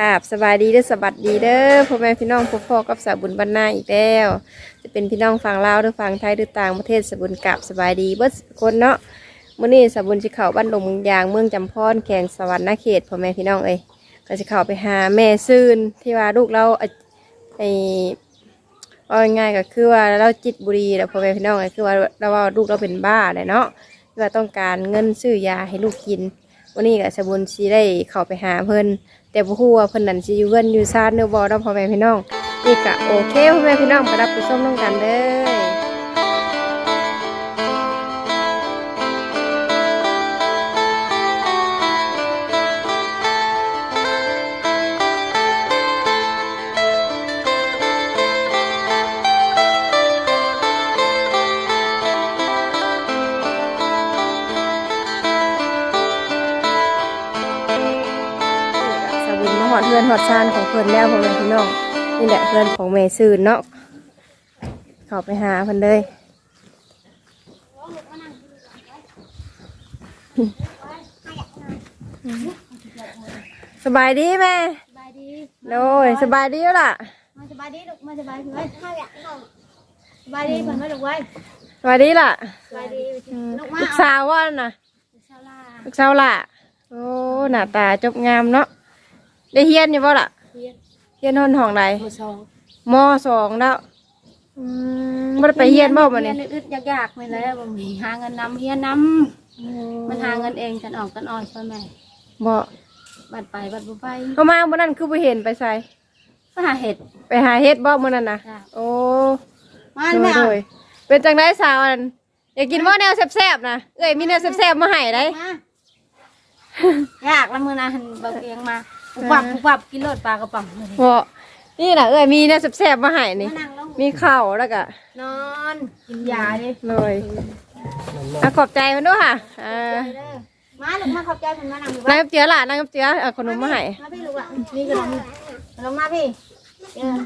ครับสบายดีเด้อสบัดดีเด้อพ่อแม่พี่น้องพ่อพ่อกับสาวบุญบรรณาอีกแล้ว จะเป็นพี่น้องฝั่งลาวหรือฝั่งไทยหรือต่างประเทศสาวบุญกับสบายดีเบิดคนเนาะมื้อนี้สาวบุญสิเข้าบ้านดงมืองยางเมืองจำพรแขวงสวรรค์เขตพ่อแม่พี่น้องเอ้ยก็สิเข้าไปหาแม่ซื่นที่ว่าลูกเราไอ้ว่าง่ายก็คือว่าเราจิตบุรีแล้วพ่อแม่พี่น้องเอ้ยคือว่าเราว่าลูกเราเป็นบ้าเลยเนาะที่ว่าต้องการเงินซื้อยาให้ลูกกินวันนี้ก็สาวบุญสิได้เข้าไปหาเพิ่น แต่บ่ฮู้ว่าเพิ่นนั่นสิอยู่เงินอยู่ซ่านเด้อบ่เนาะพ่อแม่พี่น้องนี่ก็โอเคพ่อแม่พี่น้องไปรับไปส้มน้องกันเด้อ อดเพื่อนฮอดซ่านของเพิ่นแล้วพ่อแม่พี่น้องนี่แหละเพื่อนของแม่ซื่นเนาะเข้าไปหาเพิ่นเลยสบายดีแม่สบายดีโดยสบายดีแล้วล่ะมาสบายดีลูกมาสบายดีไว้สบายดีเพิ่นมาลูกไว้สบายดีล่ะสบายดีอืมลูกมาลูกสาวว่าน่ะชาวลาลูกสาวล่ะโอ้หน้าตาจบงามเนาะ ได้เฮียนอยู่บ่ล่ะเฮียนเฮียนห้องห้องใดผู้สองมสองแล้วอืมบ่ได้ไปเฮียนบ่มื้อนี้เฮียอึดๆยากๆไม่แล้วบ่มีหาเงินนำเฮียนนำมันหาเงินเองกันออกกันอ่อนช่วยแม่บ่บัดไปบัดบ่ไปเฮามามื้อนั้นคือบ่เห็นไปใส่ก็หาเห็ดไปหาเฮ็ดบ่มื้อนั้นน่ะจ้ะโอ้มาโดแม่ยเอาโดยเป็นจังได๋สาวอันอยากกินบ่แนวแซ่บๆนะเอ้ยมีแนวแซ่บๆมาให้ได้มายากละมื้อนะหันเบาเกียงมา ปุบปับปุบปับกินโลดปลากระป๋องเลยบ่นี่น่ะเอ้ยมีแนวแซ่บๆมาให้นี่ มานั่งลงมีข้าวแล้วก็นอนกินยาดิเลยอะขอบใจมันด้วยค่ะอ่าเด้อมาลูกมาขอบใจเพิ่นมานั่งอยู่นางกับเจือล่ะนางกับเจือเอาขนมมาให้มาพี่ลูกอะนี่ขนมขนมมาพี่เออ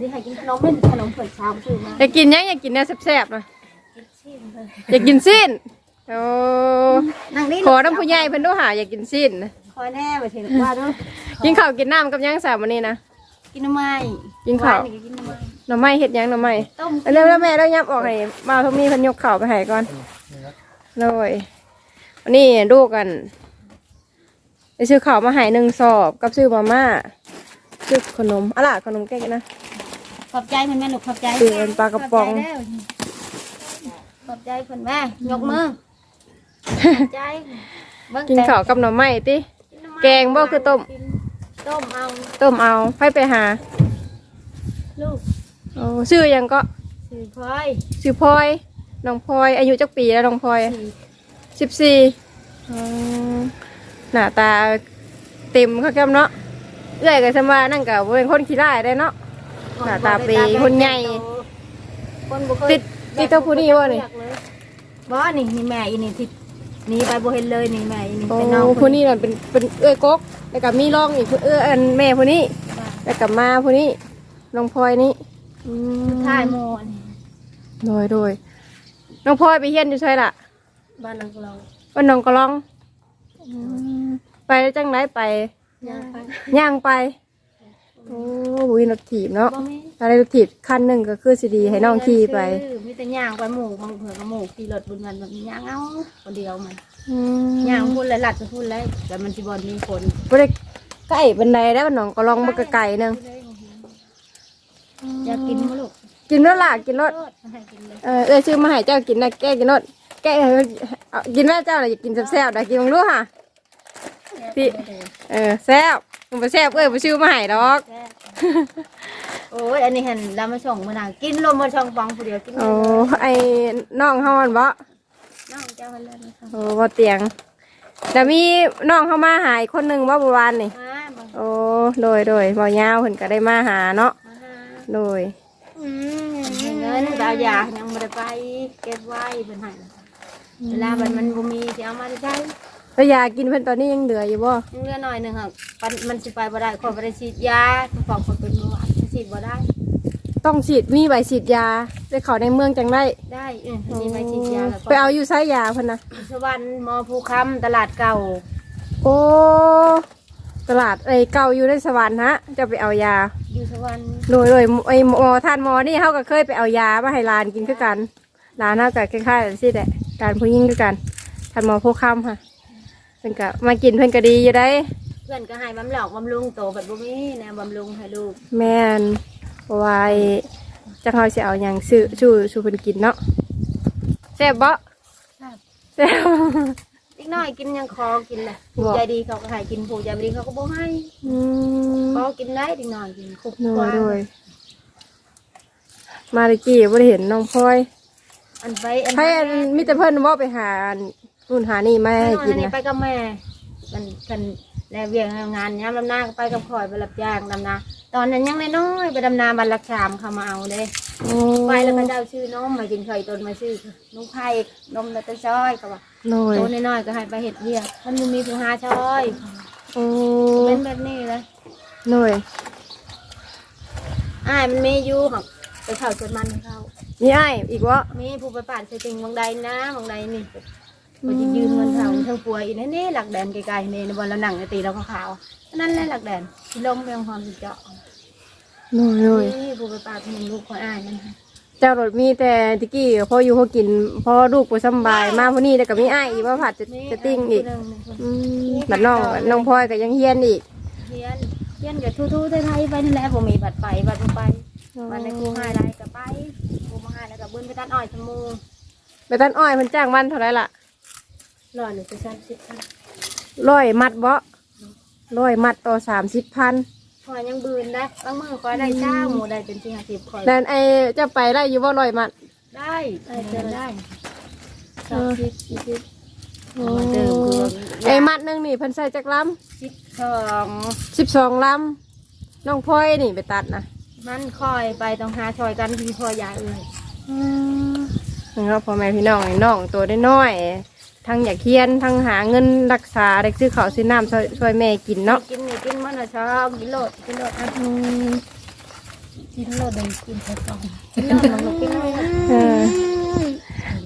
นี่ให้กินขนมเป็นขนมเปิดเช้าซื้อมาอยากกินยังอยากกินแนวแซ่บๆนะชิมเลยอยากกินสิ้น โอ้นั่งนี่ขอน้ำผู้ใหญ่เพิ่นด้วยค่ะอยากกินสิ้นคอยแน่ไปถึงว่าด้วยกินข้าวกินน้ำกับยังสามวันนี้นะกินน้ำไม้กินข้าวนี่กินน้ำไม้หน่อไม้เฮ็ดหยังหน่อไม้ต้มเอาเร็วแล้วแม่แล้วยับออกให้บ่าวทมีเพิ่นยกข้าวไปให้ก่อนเลยวันนี้ลูกกันไปซื้อข้าวมาให้หนึ่งสอบกับซื้อมาม่าซื้อขนมอะล่ะขนมแก้กันนะขอบใจเพิ่นแม่ลูกขอบใจซื้อเป็นปลากระป๋องขบใจเด้ขอบใจเพิ่นแม่ยกมือขอบ ใจเบิ่งกินข้าวกับหน่อไม้ติ กินน้ำไม้แกงบ่คือต้ม ต้มเอาต้มเอาไปไปหาลูกโอ้ชื่อหยังก็สื่อพลอยชื่อพลอยน้องพลอย อายุจักปีแล้วน้องพลอยสี่สิบสี่หน้าตาเต็มเขาแก้มเนาะเอื้อยกับสมานั่งกับเป็นคนขี้ร้ายได้เนาะ หน้าตาเปรย์คนใหญ่คนบ่เคยติดติดเจ้าผู้นี้บ่นี่ บ่นี่นี่แม่อีนี่ที่ห นี่ไปบ่เห็นเลยนี่แม่อีนี่โอ้เป็นน้องผู้นี้นั่นเป็นเป็นเอื้อยกกแล้วก็มีร่องอีกเอื้ออันแม่ผู้นี้แล้วก็มาผู้นี้น้องพลอยนี่อืมท่ายโมอันนี้โดยโดยน้องพลอยไปเฮียนอยู่ใช่ล่ะบ้านหลังเราวันน้องก็ลองไปได้จังไรไปย่างไปย่างไปโอ้บุยรถถีบเนาะบ่มีถ้าได้รถถีบคันหนึ่งก็คือสิดีให้น้องขี่ไป ซื้อ มีแต่ย่างไปหมู่บางเผื่อกับหมู่ขี่รถบุญวันแบบนี้ย่างเอาคนเดียวมันอืมย่างพุ่นเลยหลัดจะพุ่นเลยแต่มันสิบ่มีคนบ่ได้ใกล้บันไดแล้วน้องก็ลองบ่กไก่นึงอยากกินมั้ลูกกินรถล่ะกินรถโลดมาให้กินเลยเออเออซื้อมาให้เจ้ากินนะแก้กินรถแก้ให้มันเอากินแม่เจ้าน่ะอยากกินแซ่บๆนะกินลองดูค่ะ พี่เออแซ่บมันบ่แซ่บเอ้ยบ่ซื้อมาให้ดอกแซ่บ โอ้ยอันนี้เห็นเรามาส่งมาหนากินลมมาช่องฟองผู้เดียวกินโอ้ไอ้น้องเฮามันบ่น้องเจ้ามันเลยนะคะโอ้บ่เตียงแต่มีน้องเข้ามาหาอีกคนหนึงว่าเมื่อวานนี่มาบางโอ้โดยโดยบ่ยาวเพิ่นก็ได้มาหาเนาะมาหาโดยเงินดาวยายังไม่ได้ไปเก็บไว้เป็นให้เวลามันมันบ่มีจะเอามาได้ใช้แล้วยากินเพิ่นตอนนี้ยังเหลืออยู่บ่ยังเหลือหน่อยหนึ่งค่ะปันมันสิไปบ่ได้ขอบ่ได้ฉีดยาฟอกคนเป็นเบาหวานฉี ดบ่ได้ ต้องฉีดมีใบฉีดยาไปเขาในเมืองจังได้ได้เออมีใบฉีดยาแล้วก็ไปเอาอยู่ไสยาเพิ่นนะสวรรค์มอภูคำตลาดเก่าโอ้ตลาดไอ้เก่าอยู่ในสวรรค์ฮะจะไปเอายาอยู่สวรรค์โดยโดยไอ้หมอท่านหมอนี่เขาก็เคยไปเอายามาให้หลานกินคือกันหลานเขาก็คล้ายๆกันสิแหละการผู้หญิงคือกันท่านหมอพวกคำค่ะเพิ่นก็มากินเพิ่นก็ดีอยู่ได้ เพื่อนก็ให้บำหลอกบำรุงโตแบบบ่มีแนวบำรุงให้ลูกแม่นเพราะว่าไอ้จังเขาสิเอาหยังซื้อชูชูเพิ่นกินเนาะแซ่บบ่ครับแซ่บอีกหน่อยกินยังคอกินแหละบ่ผู้ใจดีเขาก็ให้กินผู้ใจไม่ดีเขาก็บ่ให้อืมพอกินได้อีกหน่อยกินคุบโดกยว่าโดยมาตะกี้บ่ได้เห็นน้องพลอยอันไปอันให้อันมีแต่เพิ่นว่าไปหาอันนู่นหานี่มาไปให้นอนกิอันนนี้นะไปกับแม่ มันกันแล้วเวียงงานย้ำลำนาก็ไปกับข่อยไปรับจ้างดำนา ตอนนั้นยังน้อยๆไปดำนาบันลักชามเขามาเอาเด้โอ้ไปแล้วก็เจ้าชื่อนมมากินไข่ต้นมาชื่อนุ้งไผ่นมแล้วก็ช้อยเขาว่าโดยโตน้อยๆก็ให้ไปเห็ดเวียกมันบ่มีผู้หาช้อยโอ้เป็นแบบนี้เลยโดยอ้ายมันมีอยู่หักไปเข้าจนมันให้เขานี่ไอ้ายอีกวะมีผู้ไปป่านใส่จริงบางใดนะบางใดนี่ มันจะยืนเงินเท่าเท่าป่วยอีนี่นี่หลักแดนไกลๆนี่ในบนเราหนังในตีเราขาวๆนั่นแหละหลักแดนที่ลงเรียงความสิเจาะโดยโดยนี่ผู้ไปป่านเห็นลูกของอ้ายนั่นค่ะเจ้ารถมีแต่ตะกี้พออยู่พอกินพอลูกไปสำบายมาพอนี้แล้วก็มีไอ้ายอีกว่าผัดจะจะติ้งอีกมีคนอืมบัดน้องน้องพลอยก็ยังเฮียนอีกเฮียนเฮียนกับทู่ๆไทยๆไปนั่นแหละผมมีบัตรไปบัตรบ่ไปมันในกูให้ได้ก็ไปกูมาให้แล้วก็เบิ้นไปตัดอ้อยชะมูไปตันอ้อยเพิ่นจ้างวันเท่าไหรล่ะ ร้อยหนึ่งไปสามสิบพันร้อยมัดบ่ร้อยมัดต่อสามสิบพันคอยยังบืนได้บางมือคอยได้เจ้าหมูได้เป็นสี่ห้าสิบคอยนั่นไอ้เจะไปได้อยู่ว่าร้อยมัด ได้ได้เจอได้สามสิบสี่สิบโอ้เดิมคือไอ้มัดหนึงนี่เพิ่นใส่จักลสิบสองำสิบสองลำน้องพลอยนี่ไปตัดนะมันคอยไปต้องหาชอยกันที่พ่อยายเอ้ยนะครับพ่อแม่พี่น้องไอ้น้องตัวได้น้อยๆ ทั้งอยากเคียนทั้งหาเงินรักษาได้ซื้อข้าวซื้อน้ำช่วยช่วยแม่กินเนาะกินนี่กินมันอะชอบกินโลดกินโลดอะกินโลดเลยกินไปก่อนกินโลดมันกินโลด เออ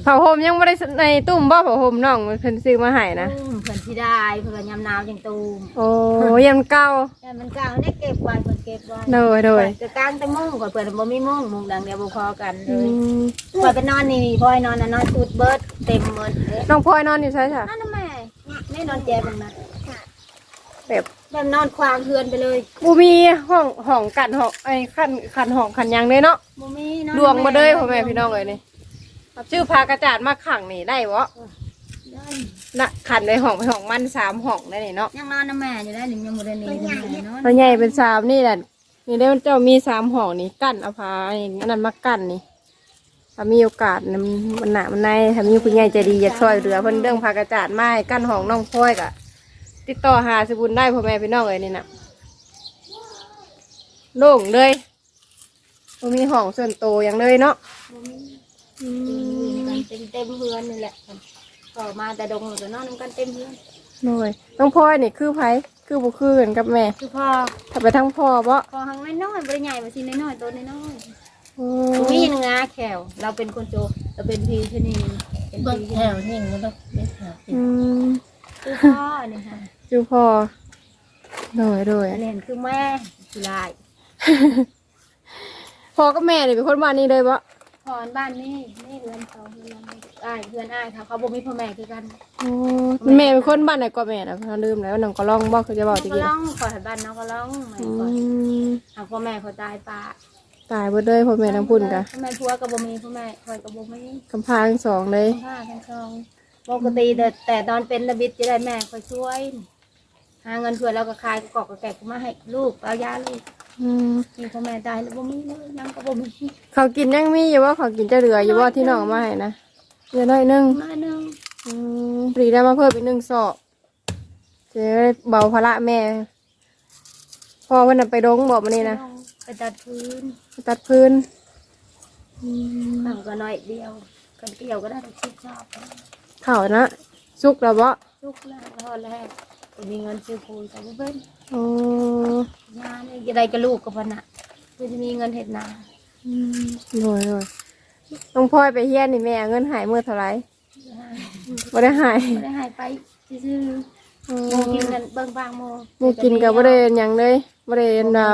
ผ้าห่มยังไม่ได้ในตุ้มบ่ผ้าห่มน้องเพิ่นซื้อมาให้นะอืมเพื่อนที่ได้เพื่อนยำนาวยังตูมโอ้ยำเก่า แต่มันเก่าเนี่ยเก็บไว้เพื่อนเก็บไว้โดยโดย จะกลางแต่มุ่งก่อนเพื่อนบ่มีมุ่งมุ่งดังเดียวบ่พอกันเลอืยมเพื่อนไปนอนนี่นี่พ่อยนอนน่ะนอนตูดเบิดเต็มหมดเลยน้องพลอยนอนอยู่ใช่ค่ะนั่นน่ะแม่ไม่นอนแจ๊บงนะแบบแบบนอนควางเฮือนไปเลยบูมีห้องห้องกันห้องไอ้ขันขันห้องขันหยังเลยเนาะบ่มีนอนดวงมาเลยพ่อแม่พี่น้องเลยนี่ ชื่อพากระจาดมาขังนี่ได้วะได้นะขันในห้องไปห้องมันสามห้องได้นี่เนาะยังนอนนะแม่อยู่ได้หนึ่งยังบ่ได้หนีแม่นอนตัวใหญ่เป็นสามนี่แหละนี่ได้เจ้ามีสามห้องนี่กั้นเอาพาอันนั้นมากั้นนี่ถ้ามีโอกาสนะมันมันหนามันในถ้ามีคุณยายใจดีอยากช่วยเหลือเพิ่นเรื่องพากระจาดไม้กั้นห้องน้องพลอยกะติดต่อหาสบุญได้พ่อแม่พี่น้องเลยนี่นะโล่งเลยบ่มีห้องส่วนโตวอย่างเลยเนาะ บ่มีอืกันมเต็มเต็มเฮือนนี่แหละก็มาแต่ดงแล้วก็นอนนำกันเต็มเฮือนหน่อยน้องพลอยนี่คือไผคือบุคือกันกับแม่คือพ่อถ้าไปทั้งพ่อบ่พอหังน้อยๆบ่ได้ใหญ่บ่สิน้อยๆตัวน้อยโอ้ๆมีหนึงอาแขวเราเป็นคนโจเราเป็นพีชนีเป็นเบิ่งพีแถวนิ่งมันต้องเล็กแถวอืมคือพ่อนี่ค่ะคือพ่อโดยโดยอันนี้คือแม่คือลายพ่อกับแม่นี่เป็นคนบ้านนี้เลยบ่ พรบ้านนี่นี่เรือนเขาเรือนเราอ้ายเรือนอ้ายเขาเขาบ่มีพ่อแม่คือกันโอ้แม่เป็นคนบ้านไหนก็แม่นะเราลืมแล้วน้องก็ร้องบ่คือจะบอกน้องตะก็กี้ร้องขอให้บ้านน้องก็ร้องแม่อืก่อนมเอาพ่อแม่เขาตายป่าตายเบิดเลยพ่อแม่ทั้งพุ่นกะพ่อแม่พัวก็บ่มีพ่อแม่คอยก็บ่มีกำพร้าทั้งสองเลยผ้าทั้งสองปกติแต่แต่ตอนเป็นระบิดจะได้แม่คอยช่วย หาเงินช่วยแล้วก็ขายกระกอกกระแกกมาให้ลูกเอายาลูก อืมมีพ่อแม่ตายแล้วบ่มีเลยยังก็บ่มีเขากินยังมีอยู่ว่าเขากินจะเหลืออยู่ว่าที่น้องเอามาให้นะเหลือน้อยหนึงน้อยหนึงอืมปรีได้มาเพิ่มอีกหนึ่งสอบจะได้เบาภาระแม่พ่อวันน่ะไปดงบอกมานี่นะไปตัดพื้นตัดพื้นบางก็น้อยเดียวกันเกี่ยวก็ได้ชิดชอบเข่านะสุกแล้วบ่ลูกแรกพ่อแรกก็ มีเงินซื้อปุ๋ยกับเพิ่นโอ้งานนี่จะได้กับลูกกับพนน่ะเพื่อจะมีเงินเห็ดนาโดยโดยน้องพลอยไปเฮียนนี่แม่เอาเงินหายเมื่อเท่าไหรบ่ได้หายไม่ได้ใหายไปซื้อหมูกินกันเบิ่งบางหมูหมูกินก็บ่ได้หยังเลยบ่ได้อันว่า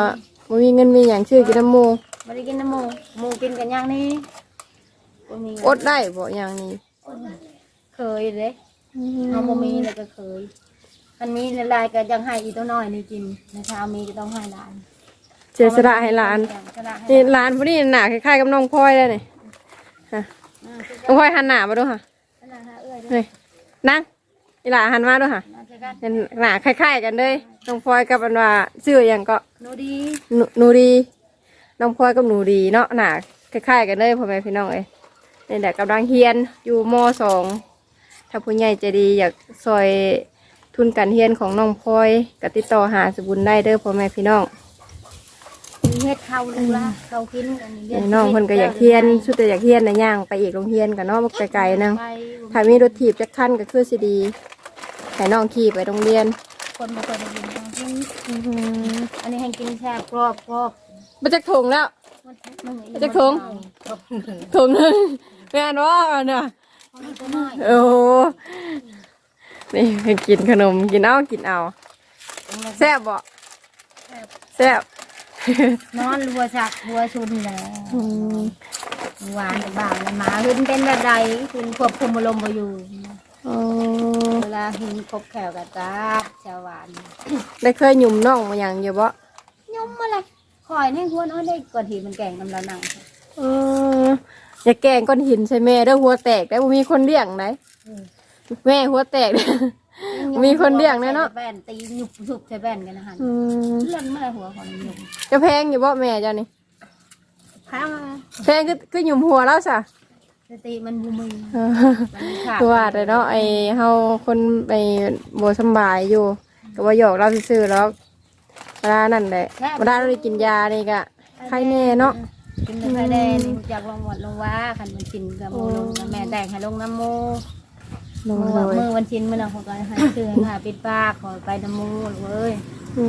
บ่มีเงินมีหยังซื้อกินน้ำหมูบ่ได้กินน้ำหมูหมูกินกันอย่างนี้บ่มีอดได้บ่อย่างนี้เคยเด้เอาบ่มีแล้วก็เคย อันนี้ละลายก็ยังให้อีตัวน้อยนี่กินนะคะเอามีก็ต้องให้หลานเจสระให้หลานสละให้นี่หลานผู้นี้หน้าคล้ายๆกับน้องพลอยเลยนี่ฮะอ่าน้องพลอยหันหน้ามาดูค่ะสละให้เอ้ยเด้อนี่นั่งอีหลาหันมาดูค่ะมาเจอกันเป็นหน้าคล้ายๆกันเลยน้องพลอยกับอันว่าชื่อหยังก็หนูดีหนูหนูดีน้องพลอยกับหนูดีเนาะหน้าคล้ายๆกันเลยพ่อแม่พี่น้องเอ้ยนี่แหละกำลังเฮียนอยู่มสองถ้าผู้ใหญ่ใจะดีอยากซอย ทุนการเฮียนของน้องพลอยก็ติดต่อหาสบุญได้เด้อพ่อแม่พี่น้องมีเฮ็ดข้าวลูกละเขากินกันไอ้น้องเพิ่นก็อยากเฮียนสุดแต่อยากเฮียนในะย่างไปอีกโรงเรียนกันเนาะบ่ไกลๆนึงไปถ้ามีรถถีบจักคันก็คือสิดีให้น้องขี่ไปโรงเรียน คนบ่เคยได้ยินทางที่อันนี้ให้กินแซ่บกรอบกรอบมาจากถุงแล้วมันมันจะทงถุงหนึงแม่นว่าเนาะตัวน้อยโอ้โห นี่ให้กินขนมกินเอากินเอาแซ่บบ่แซ่บนอนรัวสักรัวชุนแล้วอืมหวานกับบางเลยหมาขึ้นเป็นแบบใดขึ้นควบคุมอารมณ์บ่อยู่โอ้เวลาหินครบแขวกับจ้าชาวหวานได้เคยหยุ่มน่องมาอย่างอยู่บ่ยมอะไรคอยให้หัวน้อยได้ก่อนที่มันแก่งน้ำเรานั่งเอออย่าแกล้งก้อนหินใส่แม่เด้อหัวแตกได้บ่มีคนเลี้ยงไหน แม่หัวแตกเด้อมีคนเลี้ยงแน่เนาะ ใส่แบนตีหยุบหยุบใส่แบนกันนะฮะอืมเลื่อนเมื่อหัวของหยุบจะแพงอยู่บ่แม่เจ้านี่ข้างมาแพงคือคือหยุ่มหัวแล้วจ้ะสติมันบูมือเออมันขาดคือว่าแต่เนาะไอเฮาคนไปบ่สำบายอยู่ก็ว่าหยอกเราซื่อๆแล้วเวลานั่นแหละเวลาเราได้กินยานี่ก็ไข้แน่เนาะ กินไข่แดงนี่จากลงหวัดลงว่าคันมันกินกับโมลงกับแม่แต่งให้ลงน้ำมู โดมืยอโดยมือวันชินมือเราขอการให้เตือนค่ะปิดปากขอไปน้ำมูเว้ยอื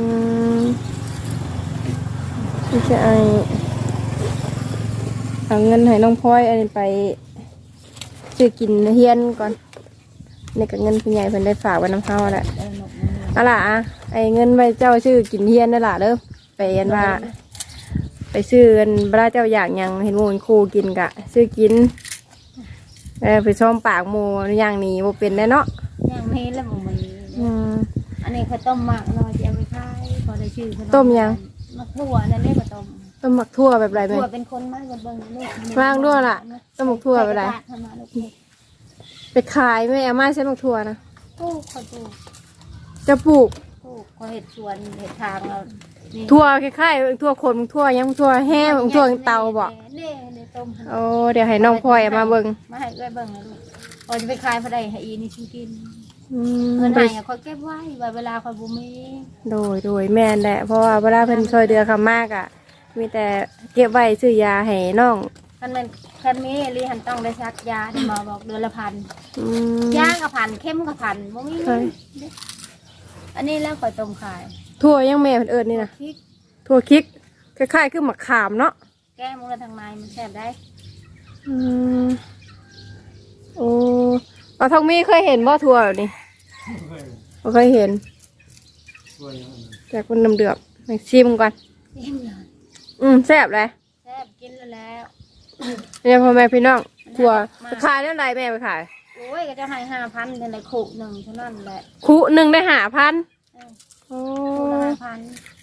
มที่จะไอเอาเงินให้น้องพลอยอันนี้ไปซื้อกินเฮียนก่อนนี่ก็เงินพี่ใหญ่เพิ่นได้ฝากไว้น้ำเฮาแหละเออหนกมือเอาล่ะอะไอ้เงินไปเจ้าชื่อกินเฮียนนั่นล่ะเด้อไปเอันว่า ไปซื้อกันบราเจ้าอยากหยังเห็นหมูเห็นครูกินกะ ซื้อกิน เออไปซ้อมปากหมูอย่างนี้บ่เป็นแน่เนาะยังไม่แล้วบ่มีอืม อันนี้เขาต้มหมักเนาะจะเอาไปขายพอได้ชื่อเขาต้มยัง หมักถั่วนั่นเรียกว่าต้มต้มหมักทั่วแบบไรไหม ถั่วเป็นคนมากกว่าเบิ่งลูกวางด้วยล่ะต้มหมักถั่วไปไหน ใส่กระดาษทำมาลูกไปขายไม่เอามาใช้หมักทั่วนะ ปลูกเขาปลูกจะปลูกปลูกเขาเห็ดสวนเห็ดทางเรานี่ ทั่วคล้ายๆทั่วคนทั่วยังทั่วแห้งทั่วเตาบ่เน่เน่ต้มโอ้เดี๋ยวให้น้องพลอยเอามาเบิ่งมาให้เอ้ยเบิ่งนะลูกพอจะไปขายพอได้ให้อีนี่ชิกินอืมเงินให้อะเขาเก็บไว้ไว้เวลาเขาบุมีโดยโดยแม่นแหละเพราะว่าเวลาเพิ่นช่วยเดือคำมากอะ มีแต่เก็บไว้ซื้อยาให้น้องคันมันคันมีรีหันต้องได้ซักยาที่หมอบอกเดือนละพันอืมย่างกับพันเข้มกับพันบ่มีใช่อันนี้แล้วข่อยต้มขาย ทั่วยังแม่เพิ่นเอิ้นนี่นะพริกทั่วคิกคล้ายๆคือมะขามเนาะแก้มุกละทางในมันแซ่บได้อืมโอ้เอาทองมีเคยเห็นบ่ทั่วแบบนี้บ่เคยเห็นแต่คนน้ำเดือบไปชิมก่อนเอ็มเลยอืมแซ่บเลยแซ่บกินแล้วแล้ว เนี่ยพ่อแม่พี่น้องทั่วไปขายเท่าไรแม่ไปขาย โอ้ยก็จะให้ห้าพันเป็นไรขุหนึ่งเท่านั้นแหละคุหนึ่งได้หาพัน เออโอ้ขุละห้าพัน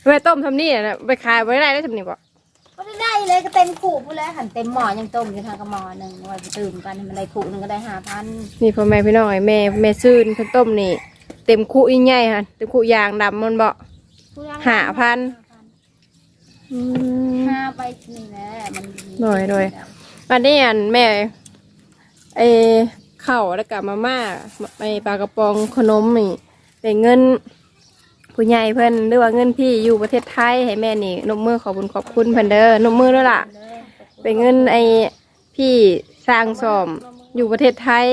แม่ต้มทำนี่นะไปขายไว้ได้ได้ทำนี่บ่ก็ได้ได้เลยก็เต็มขุพูดแล้วหันเต็มหม้อยังต้มอยู่ทางกระหม้อหนึ่งว่าจะตื่มกันให้มันไรขุหนึ่งก็ได้ห้าพันนี่พ่อแม่พี่น้องไอ้แม่แม่ซื่นเพิ่นต้มนี่ เต็มคุอีใหญ่ค่ะเต็มคุยางดำมันบ่ ห้าพัน อืม ห้าไปนี่แหละมันหน่อยหน่อย วันนี้อันแม่ไอ้ข้าวแล้วกับมาม่าไอ้ปลากระป๋องขนมนี่เป็นเงิน ผู้ใหญ่เพิ่นหรือว่าเงินพี่อยู่ประเทศไทยให้แม่นี่นมมือขอบคุณขอบคุณเพิ่นเด้อนมมือด้วยล่ะเป็นเงินไอ้พี่สร้างสอมอยู่ประเทศไทย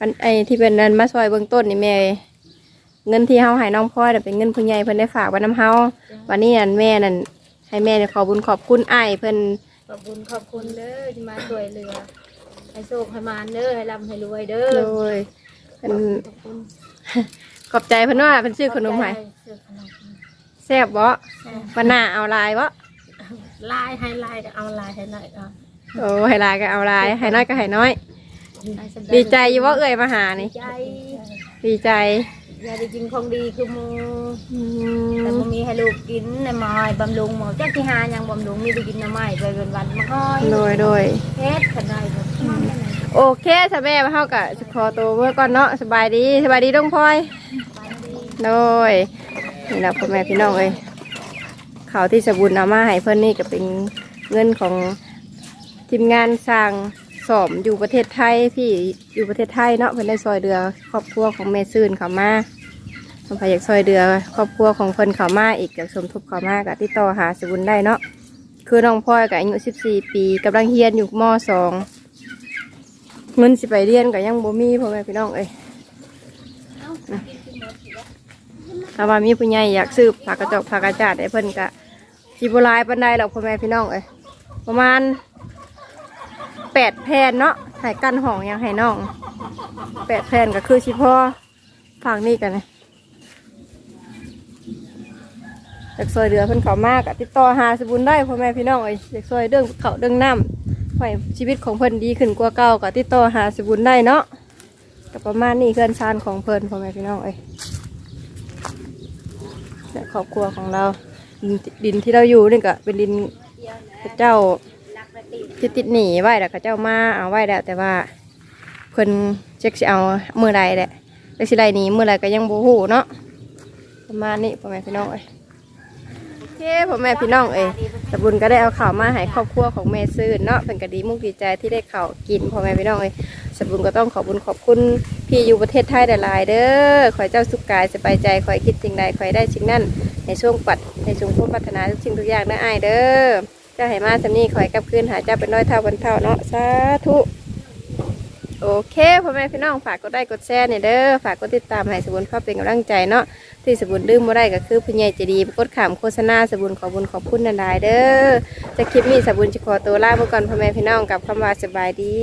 อันไอ้ที่เป็นนันมาซอยเบื้องต้นนี่แม่เงินที่เฮาให้น้องพ่อยน่ะเป็นเงินผู้ใหญ่เพิ่นได้ฝากไว้น้ำเฮาวันนี้อันแม่นั่นให้แม่ได้ขอบุญขอบคุณอ้ายเพิ่นขอบคุณขอบคุณเด้อที่มาช่วยเหลือให้โชคให้มานเด้อให้ร่ำให้รวยเด้อโดยเพิ่นขอบคุณขอบใจเพิ่นว่าเพิ่นซื้อขนมให้ซื้อขนมแซ่บบ่วันหน้าเอาลายบ่ลายให้ลายก็เอาลายให้ลายเอาโอ้ให้ลายก็เอาลายให้น้อยก็ให้น้อยให้สำเร็จดีใจอยู่ว่าเอ่ยมาหานี่ใจดีใจอย่าได้กินของดีคือหมูอืแต่มบ่มีให้ลูกกินในมอยบำรุงหมอจักที่หายังบำรุงมีได้กินน้ำไม้ไปเป็นวันมาห้อยโดยโดยเฮ็ดกันได้บ่ โอเคสะแม่มาเฮาก็สิขอตัวเมื่อก่อนเนาะสบายดีสบายดีดงพลอยโดยนี่แหละพ่อแม่พี่น้องเอ้ยข่าวที่สบุญเอามาให้เพิ่อนนี่ก็เป็นเงินของทีมงานสร้างสอมอยู่ประเทศไทยพี่อยู่ประเทศไทยเนาะเพิ่นได้ซอยเดือครอบครัวของแม่ซื่นเขามาเพิ่นพยากซอยเดือครอบครัวของเพิ่อนเขามาอีกอยากสมทบเขามาก็ติดต่อหาสบุญได้เนาะคือน้องพลอยก็อายุ 14 ปีกำลังเรียนอยู่ม .2 เงินสิไปเรียนก็ยังบ่มีพ่อแม่พี่น้องเอ้ยถ้าว่ามีผู้ใหญ่อยากซื้อผักกระจกผักกระจาดให้เพิ่นก็สิบ่หลายปานใดหรอกพ่อแม่พี่น้องเอ้ยประมาณแปดแผ่นเนาะให้กั้นห้องยังให้น้องแปดแผ่นก็คือสิพ่อฝั่งนี้กันนะอยากซอยเรือเพิ่นเขามากอะติดต่อหาสบุญได้พ่อแม่พี่น้องเอ้ยอยากซอยเรื่องเขาเรื่องน้ำ ให้ชีวิตของเพิ่นดีขึ้นกว่าเก่าก็ติดต่อหาสบุญได้เนาะก็ประมาณนี้เพื่อนชานของเพิ่นพ่อแม่พี่น้องเอ้ยและครอบครัวของเรา ดินที่เราอยู่นี่ก็เป็นดินพระเจ้าที่ติดหนีไว้แต่เขาเจ้ามาเอาไว้แล้วแต่ว่าเพิ่นเช็คสิเอาเมื่อใดแหละแล้สิไรหนีเมื่อไรก็ยังบ่ฮู้เนาะประมาณนี้พ่อแม่พี่น้องเอ้ย เคพ่อแม่พี่น้องเอ้ยสบุญก็ได้เอาข่าวมาให้ครอบครัวของแม่ซื่นเนาะเป็นกระดีมุกดีใจที่ได้ข่าวกินพ่อแม่พี่น้องเลยสบุญก็ต้องขอบุญขอบคุณพี่อยู่ประเทศไทยหลายๆเด้อขอเจ้าสุขกายสบายใจขอคิดสิ่งใดขอได้สิ่งนั้นในช่วงปัดในช่วงพัฒนาทุกสิ่งทุกอย่างนะอ้ายเด้อเจ้าให้มาสำนี้ขอให้กลับคืนหาเจ้าเป็นร้อยเท่าพันเท่าเนาะสาธุโอเคพ่อแม่พี่น้องฝากกดได้กดแชร์เนี่ยเด้อฝากกดติดตามให้สบุญเข้าเป็นกำลังใจเนาะ ที่สบุญลืมบ่ได้ก็คือผู้ใหญ่ใจะดีกดขามโฆษณาสบุญขอบุญขอบคุณนันดาเด้อจะคลิปนี้สบุญจะขอตัวลาไปก่อนพ่อแม่พี่น้องกับคำว่าสบายดี